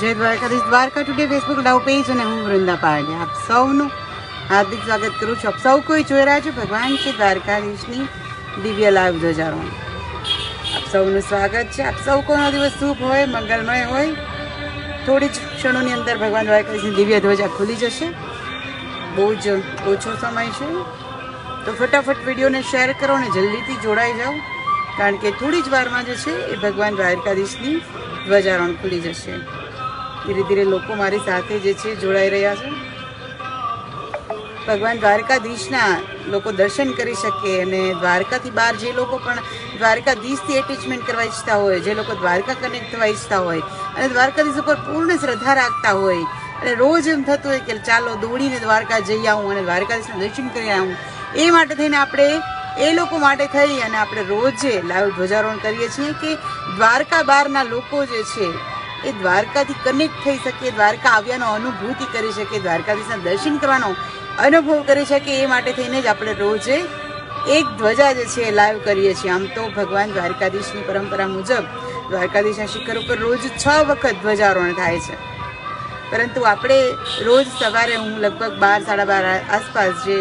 જય Dwarkadhish. Dwarka today Facebook live page અને હું વૃંદા પારડી આપ સૌનું હાર્દિક સ્વાગત કરું છું. આપ સૌ કોઈ જોઈ રહ્યા છો ભગવાન શ્રી દ્વારકાધીશની દિવ્ય લાઈવ ધ્વજારોહણ. આપ સૌનું સ્વાગત છે. આપ સૌ કોઈનો દિવસ શુભ હોય, મંગલમય હોય, થોડી જ ક્ષણોની અંદર ભગવાન દ્વારકાધીશની દિવ્ય ધ્વજા ખુલી જશે. બહુ જ ઓછો સમય છે. તો ફટાફટ વિડીયોને શેર કરો અને જલ્દીથી જોડાઈ જાઓ. કારણ કે થોડી જ વારમાં જે છે એ ભગવાન દ્વારકાધીશની ધ્વજારોહણ ખુલી જશે. ધીરે ધીરે લોકો મારી સાથે જે છે જોડાઈ રહ્યા છે. ભગવાન દ્વારકાધીશના લોકો દર્શન કરી શકે અને દ્વારકાથી બહાર જે લોકો પણ દ્વારકાધીશથી એટેચમેન્ટ કરવા ઈચ્છતા હોય, જે લોકો દ્વારકા કનેક્ટ થવા ઈચ્છતા હોય અને દ્વારકાધીશ ઉપર પૂર્ણ શ્રદ્ધા રાખતા હોય અને રોજ એમ થતું હોય કે ચાલો દોડીને દ્વારકા જઈ આવું અને દ્વારકાધીશના દર્શન કરી આવું. એ માટે થઈને આપણે એ લોકો માટે થઈ અને આપણે રોજે લાઈવ ધ્વજારોહણ કરીએ છીએ કે દ્વારકા બહારના લોકો જે છે એ દ્વારકાથી કનેક્ટ થઈ શકે દ્વારકા આવ્યાનો અનુભૂતિ કરી શકે દ્વારકાધીશના દર્શન કરવાનો અનુભવ કરી શકે એ માટે થઈને જ આપણે રોજે એક ધ્વજા જે છે એ લાઈવ કરીએ છીએ. આમ તો ભગવાન દ્વારકાધીશની પરંપરા મુજબ દ્વારકાધીશના શિખર ઉપર રોજ છ વખત ધ્વજારોહણ થાય છે. પરંતુ આપણે રોજ સવારે હું લગભગ બાર, સાડા બાર આસપાસ જે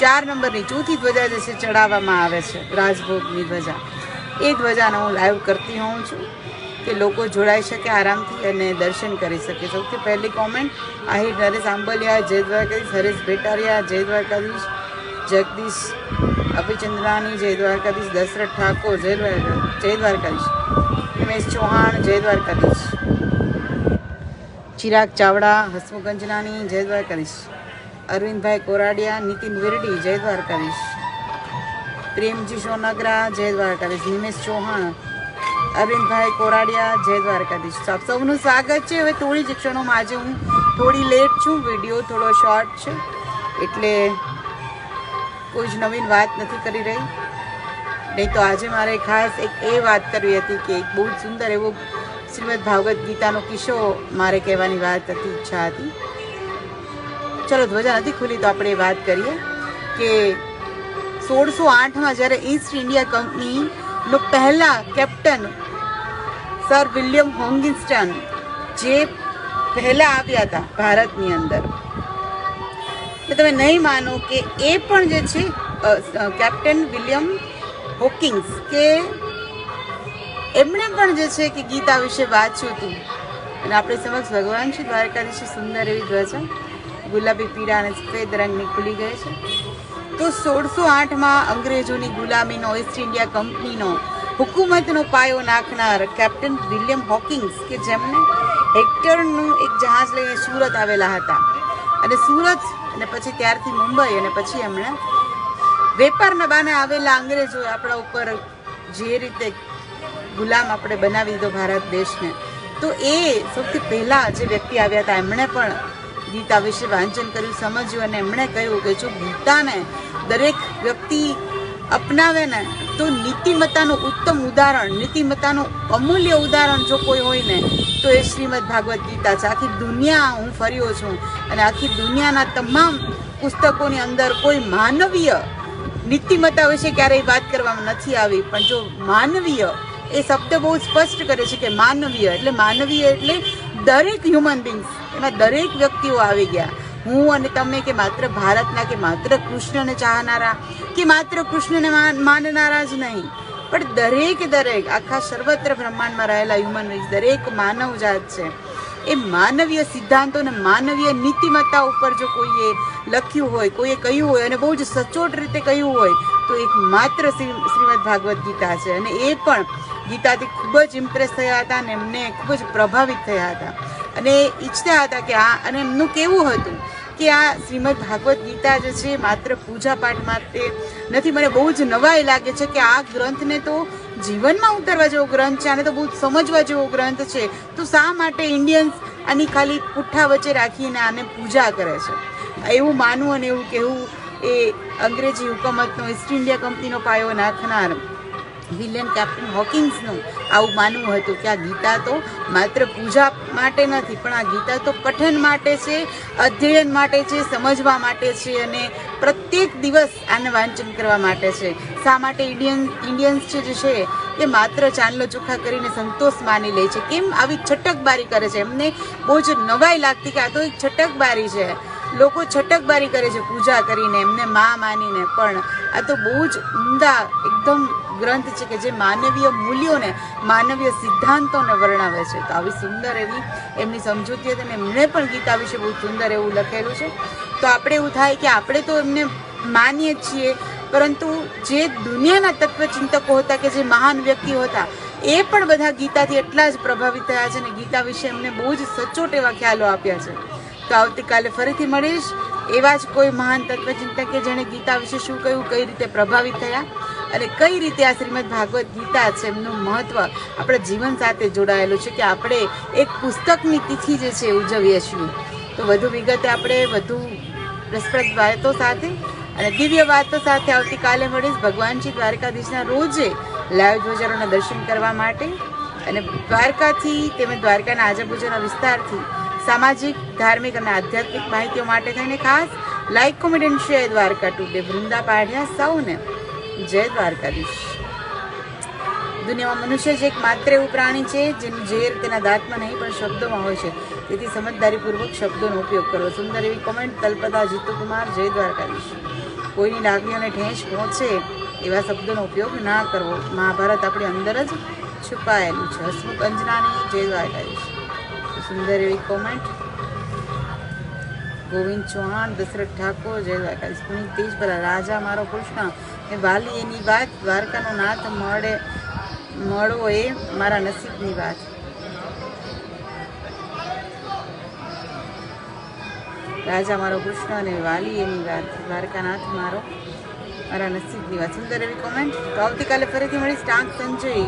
ચાર નંબરની ચોથી ધ્વજા જે છે ચડાવવામાં આવે છે, રાજભોગની ધ્વજા. એ ધ્વજાનો હું લાઈવ કરતી હોઉં છું. કે લોકો જોડાઈ શકે, આરામથી અને દર્શન કરી શકે. સૌથી પહેલી કોમેન્ટ આહિર, નરેશ આંબલિયા, જય દ્વારકાધીશ, હરેશ ભેટારિયા, જય દ્વારકાધીશ, જગદીશ અભિચંદ્રાની જય દ્વારકાધીશ, દશરથ ઠાકોર, જય જય દ્વારકાધીશ હિમેશ ચૌહાણ, જય દ્વારકાધીશ. ચિરાગ ચાવડા હસમુખ ગંજનાની જય દ્વારકાધીશ. અરવિંદભાઈ કોરાડિયા, નીતિન વિરડી, જય દ્વારકાધીશ. પ્રેમજી સોનગરા, જય દ્વારકાધીશ. નિમેશ ચૌહાણ અરવિંદભાઈ કોરાડિયા, જય દ્વારકાધીશ. આપ સૌનું સ્વાગત છે. હવે થોડી જ ક્ષણોમાં આજે હું થોડી લેટ છું. વીડિયો થોડો શોર્ટ છે. એટલે કોઈ જ નવીન વાત નથી કરી રહી. નહીં તો આજે મારે ખાસ એક એ વાત કરવી હતી કે એક બહુ જ સુંદર એવો શ્રીમદ ભાગવત ગીતાનો કિસ્સો મારે કહેવાની વાત હતી, ઈચ્છા હતી. ચલો, ધ્વજા નથી ખુલી તો આપણે એ વાત કરીએ કે સોળસો આઠમાં જ્યારે ઈસ્ટ ઇન્ડિયા કંપનીનો પહેલાં કેપ્ટન સર વિલિયમ હોંગિન્સ્ટન, જે પહેલા આવ્યા હતા ભારતની અંદર. તમે નહીં માનો કે એ પણ જે છે કેપ્ટન વિલિયમ હોકિંગ્સ કે એમણે પણ જે છે કે ગીતા વિશે વાંચ્યું હતું. અને આપણી સમક્ષ ભગવાન શ્રી દ્વારકાધીશે સુંદર એવી ધ્વજા, ગુલાબી પીળા અને સફેદ રંગની ખુલી ગઈ છે. તો સોળસો આઠમાં અંગ્રેજોની ગુલામીનો ઈસ્ટ ઇન્ડિયા કંપનીનો હુકુમતનો પાયો નાખનાર કેપ્ટન વિલિયમ હોકિંગ્સ કે જેમને હેક્ટરનું એક જહાજ લઈને સુરત આવેલા હતા. અને સુરત અને પછી ત્યારથી મુંબઈ અને પછી એમણે વેપારના બાને આવેલા અંગ્રેજોએ આપણા ઉપર જે રીતે ગુલામ આપણે બનાવી દીધો ભારત દેશને, તો એ સૌથી પહેલાં જે વ્યક્તિ આવ્યા હતા, એમણે પણ ગીતા વિશે વાંચન કર્યું, સમજ્યું અને એમણે કહ્યું કે જો ગીતાને દરેક વ્યક્તિ અપનાવે ને તો નીતિમત્તાનું ઉત્તમ ઉદાહરણ, નીતિમત્તાનું અમૂલ્ય ઉદાહરણ જો કોઈ હોય ને તો એ શ્રીમદ ભાગવદ્ ગીતા છે. આખી દુનિયા હું ફર્યો છું અને આખી દુનિયાના તમામ પુસ્તકોની અંદર કોઈ માનવીય નીતિમત્તા વિશે ક્યારેય વાત કરવામાં નથી આવી. પણ જો માનવીય, એ શબ્દ બહુ સ્પષ્ટ કરે છે કે માનવીય. એટલે માનવીય એટલે દરેક હ્યુમન બિંગ્સ એમાં દરેક વ્યક્તિઓ આવી ગયા. હું અને તમે કે માત્ર ભારતના કે માત્ર કૃષ્ણને ચાહનારા, કે માત્ર કૃષ્ણને માન- માનનારા જ નહીં. પણ દરેક દરેક, આખા સર્વત્ર બ્રહ્માંડમાં રહેલા હ્યુમન બિંગ્સ દરેક માનવ જાત છે. એ માનવીય સિદ્ધાંતો અને માનવીય નીતિમત્તા ઉપર જો કોઈએ લખ્યું હોય, કોઈએ કહ્યું હોય અને બહુ જ સચોટ રીતે કહ્યું હોય, તો એક માત્ર શ્રી- શ્રીમદ ભાગવત ગીતા છે. અને એ પણ ગીતાથી ખૂબ જ ઇમ્પ્રેસ થયા હતા અને એમને ખૂબ જ પ્રભાવિત થયા હતા. અને ઈચ્છતા હતા કે આ, અને એમનું કેવું હતું? કે આ શ્રીમદ ભાગવત ગીતા જે છે, માત્ર પૂજા પાઠ માટે નથી. મને બહુ જ નવાઈ લાગે છે કે આ ગ્રંથને તો જીવનમાં ઉતારવા જેવો ગ્રંથ છે, આને તો બહુ સમજવા જેવો ગ્રંથ છે. તો શા માટે ઇન્ડિયન્સ આની ખાલી પુઠ્ઠા વચ્ચે રાખીને આને પૂજા કરે છે? એવું માનવું અને એવું કહેવું એ અંગ્રેજી હુકમતનો ઈસ્ટ ઇન્ડિયા કંપનીનો પાયો નાખનાર વિલિયમ કેપ્ટન હોકિન્સનું આવું માનવું હતું કે આ ગીતા તો માત્ર પૂજા માટે નથી, પણ આ ગીતા તો પઠન માટે છે, અધ્યયન માટે છે, સમજવા માટે છે અને પ્રત્યેક દિવસ આને વાંચન કરવા માટે છે. શા માટે ઇન્ડિયન, ઇન્ડિયન્સ જે છે એ માત્ર ચાંદલો ચોખ્ખા કરીને સંતોષ માની લે છે? કેમ આવી છટકબારી કરે છે? એમને બહુ જ નવાઈ લાગતી કે આ તો એક છટકબારી છે. લોકો છટકબારી કરે છે પૂજા કરીને, એમને મા માનીને, પણ આ તો બહુ જ ઉમદા, એકદમ ગ્રંથ છે કે જે માનવીય મૂલ્યોને, માનવીય સિદ્ધાંતોને વર્ણવે છે. તો આવી સુંદર એવી એમની સમજૂતી હતી અને એમણે પણ ગીતા વિશે બહુ સુંદર એવું લખેલું છે. તો આપણે એવું થાય કે આપણે તો એમને માનીએ છીએ, પરંતુ જે દુનિયાના તત્વચિંતકો હતા કે જે મહાન વ્યક્તિઓ હતા, એ પણ બધા ગીતાથી એટલા જ પ્રભાવિત થયા છે અને ગીતા વિશે એમને બહુ જ સચોટ એવા ખ્યાલો આપ્યા છે. તો આવતીકાલે ફરીથી મળીશ. એવા જ કોઈ મહાન તત્વચિંતક જેણે ગીતા વિશે શું કહ્યું, કઈ રીતે પ્રભાવિત થયા? અને કઈ રીતે આ શ્રીમદ ભાગવત ગીતા છે એમનું મહત્વ આપણા જીવન સાથે જોડાયેલું છે કે આપણે એક પુસ્તકની તિથિ જે છે ઉજવીએ છીએ. તો વધુ વિગતે આપણે વધુ રસપ્રદ વાતો સાથે અને દિવ્ય વાતો સાથે આવતીકાલે મળીશ ભગવાન શ્રી દ્વારકાધીશના રોજે લાઈવ ધ્વજારોના દર્શન કરવા માટે અને દ્વારકાથી તેમજ દ્વારકાના આજુબાજુના વિસ્તારથી સામાજિક, ધાર્મિક અને આધ્યાત્મિક માહિતીઓ માટે થઈને ખાસ like, comment and share Dwarka today Vrunda Padhya સૌને. જય દ્વારકાધીશ. દુનિયામાં મનુષ્ય જ એક માત્ર એવું પ્રાણી છે જેનું ઝેર તેના દાંતમાં નહીં, પણ શબ્દોમાં હોય છે. તેથી સમજદારીપૂર્વક શબ્દોનો ઉપયોગ કરવો. સુંદર એવી કોમેન્ટ તલપદા જીતુકુમાર, જય દ્વારકાધીશ. કોઈની લાગણીઓને ઠેંસ પહોંચે એવા શબ્દોનો ઉપયોગ ના કરવો. મહાભારત આપણી અંદર જ છુપાયેલું છે. હસમુખ અંજનાની જય દ્વારકાધીશ. સુંદર એવી કોમેન્ટ. ગોવિંદ ચૌહાણ, દશરથ ઠાકોર, જય દ્વારકાધીશ. પુનિત તેજ પર રાજા મારો કૃષ્ણ. વાલી એની વાત, દ્વારકાનો નાથ મળે મળો એ મારા નસીબની વાત. રાજા મારો કૃષ્ણ અને વાલી એની વાત, દ્વારકાનાથ મારો, મારા નસીબની વાત. સુંદર એવી કોમેન્ટ તો આવતીકાલે ફરીથી મળીશ. ટાંક સંજય.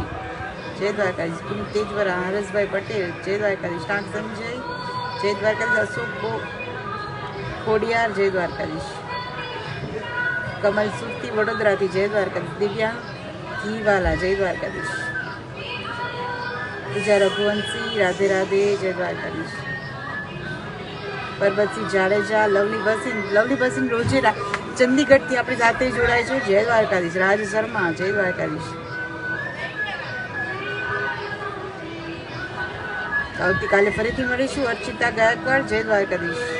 જય દ્વારકાધીશ. ગુરુ તેજવરા હરસભાઈ પટેલ. જય દ્વારકાધીશ. ટાંક સંજય. જય દ્વારકાધીશ. અશોક ખોડિયાર. જય દ્વારકાધીશ. કમલ સુરતી વડોદરાથી જય દ્વારકાધીશ. દિવ્યા ઘીવાલા, જય દ્વારકાધીશ. બીજા રઘુવંશી, રાધે રાધે, જય દ્વારકાધીશ. પરબતસિંહ જાડેજા, લવલી બસિંહ લવલી બસિંહ રોજે ચંદીગઢથી આપણી જાતે જોડાય છે. જય દ્વારકાધીશ. રાજ શર્મા, જય દ્વારકાધીશ. આવતીકાલે ફરીથી મળીશું. અર્ચિતા ગાયકવાડ, જય દ્વારકાધીશ.